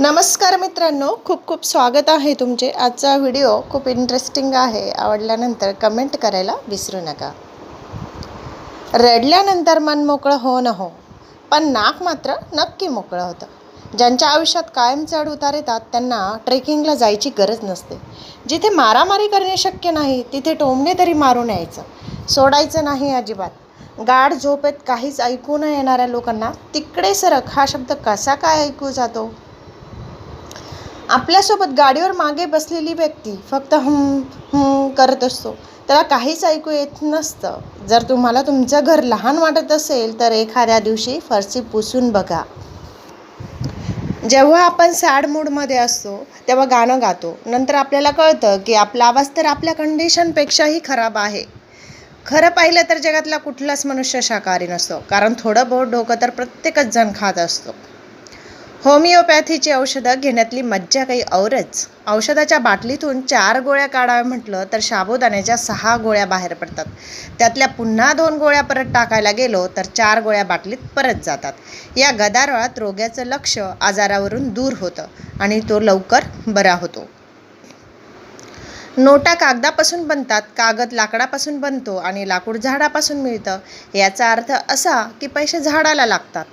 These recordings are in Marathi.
नमस्कार मित्रांनो खूप खूप स्वागत आहे तुमचे. आजचा व्हिडिओ खूप इंटरेस्टिंग आहे. आवडल्यानंतर कमेंट करायला विसरू नका. रडल्यानंतर मन मोकळं हो न हो पण नाक मात्र नक्की मोकळं होतं. ज्यांच्या आयुष्यात कायम चढ उतार येतात त्यांना ट्रेकिंगला जायची गरज नसते. जिथे मारामारी करणे शक्य नाही तिथे टोमणे तरी मारून यायचं सोडायचं नाही अजिबात. गाढ झोपेत काहीच ऐकू न येणाऱ्या लोकांना तिकडे सरक हा शब्द कसा काय ऐकू जातो? आपल्यासोबत गाडीवर मागे बसलेली व्यक्ती फक्त हुं हुं करत असतो. त्याला काहीच ऐकू येत नसतं. जर तुम्हाला तुमचं घर लहान वाटत असेल तर एखाद्या दिवशी फरशी पुसून बघा. जेव्हा आपण सॅड मूडमध्ये असतो तेव्हा गाणं गातो. नंतर आपल्याला कळतं की आपला आवाज तर आपल्या कंडिशनपेक्षाही खराब आहे. खरं पाहिलं तर जगातला कुठलाच मनुष्य शाकाहारी नसतो. कारण थोडं बहुत डोकं तर प्रत्येकच जण खात असतो. होमिओपॅथीची औषधं घेण्यातली मज्जा काही औरच. औषधाच्या बाटलीतून चार गोळ्या काढाव्या म्हटलं तर साबुदाण्याच्या सहा गोळ्या बाहेर पडतात. त्यातल्या पुन्हा दोन गोळ्या परत टाकायला गेलो तर चार गोळ्या बाटलीत परत जातात. या गदारोळात रोग्याचं लक्ष आजारावरून दूर होतं आणि तो लवकर बरा होतो. नोटा कागदापासून बनतात कागद लाकडापासून बनतो आणि लाकूड झाडापासून मिळतं. याचा अर्थ असा की पैसे झाडाला लागतात.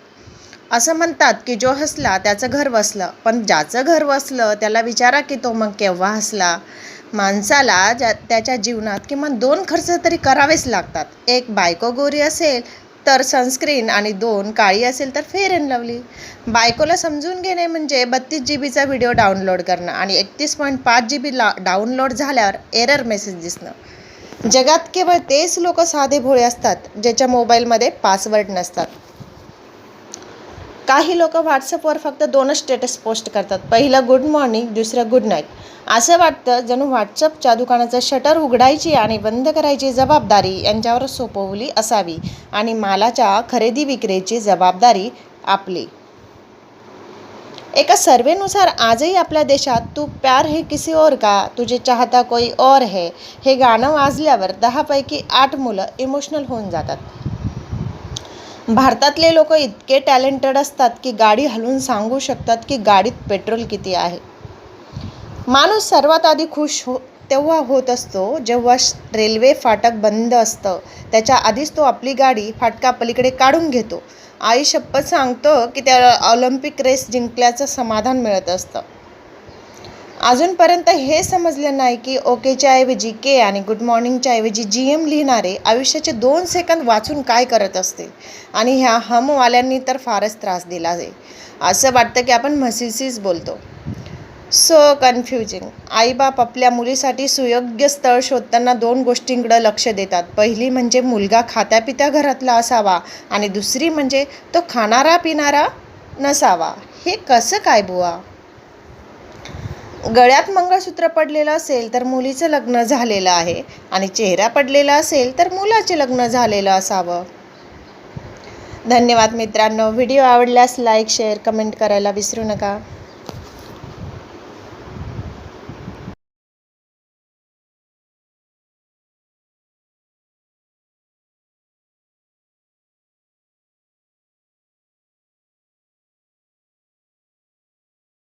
असं म्हणतात की जो हसला त्याचं घर वसलं. पण ज्याचं घर वसलं त्याला विचारा की तो मग केव्हा हसला? माणसाला ज्या त्याच्या जीवनात किमान दोन खर्च तरी करावेच लागतात. एक बायको गोरी असेल तर सनस्क्रीन आणि दोन काळी असेल तर फेअर अँड लवली बायकोला समजून घेणे म्हणजे बत्तीस जी बीचा व्हिडिओ डाउनलोड करणं आणि एकतीस पॉईंट पाच जी बी ला डाउनलोड झाल्यावर एरर मेसेज दिसणं. जगात केवळ तेच लोक साधे भोळे असतात ज्याच्या मोबाईलमध्ये पासवर्ड नसतात. काही लोक व्हॉट्सअपवर फक्त दोनच स्टेटस पोस्ट करतात. पहिलं गुड मॉर्निंग दुसरं गुड नाईट असं वाटतं जणू व्हॉट्सअपच्या दुकानाचं शटर उघडायची आणि बंद करायची जबाबदारी यांच्यावर सोपवली असावी आणि मालाच्या खरेदी विक्रीची जबाबदारी आपली. एका सर्वेनुसार आजही आपल्या देशात तू प्यार हे किसी और का? तुझे चाहता कोई और है? हे गाणं वाजल्यावर दहापैकी आठ मुलं इमोशनल होऊन जातात. भारतातले लोक इतके टॅलेंटेड असतात की गाडी हलवून सांगू शकतात की गाडीत पेट्रोल किती आहे. माणूस सर्वात आधी खुश हो तेव्हा होत असतो जेव्हा श- रेल्वे फाटक बंद असतं. त्याच्या आधीच तो आपली गाडी फाटका पलीकडे काढून घेतो. आई शपथ सांगतो की त्या ऑलिम्पिक रेस जिंकल्याचं समाधान मिळत असतं. अजूनपर्यंत हे समजलं नाही की ओकेच्या ऐवजी के आणि गुड मॉर्निंगच्या ऐवजी जी एम लिहिणारे आयुष्याचे दोन सेकंद वाचून काय करत असतील? आणि ह्या हमवाल्यांनी तर फारच त्रास दिला आहे. असं वाटतं की आपण म्हशीशीच बोलतो. सो कन्फ्युजिंग आईबाप आपल्या मुलीसाठी सुयोग्य स्थळ शोधताना दोन गोष्टींकडं लक्ष देतात. पहिली म्हणजे मुलगा खात्यापित्या घरातला असावा आणि दुसरी म्हणजे तो खाणारा पिणारा नसावा. हे कसं काय बुवा? गळ्यात मंगळसूत्र पडलेलं असेल तर मुलीचं लग्न झालेलं आहे आणि चेहरा पडलेला असेल तर मुलाचे लग्न झालेलं असावं. धन्यवाद मित्रांनो. व्हिडिओ आवडल्यास लाईक शेअर कमेंट करायला विसरू नका.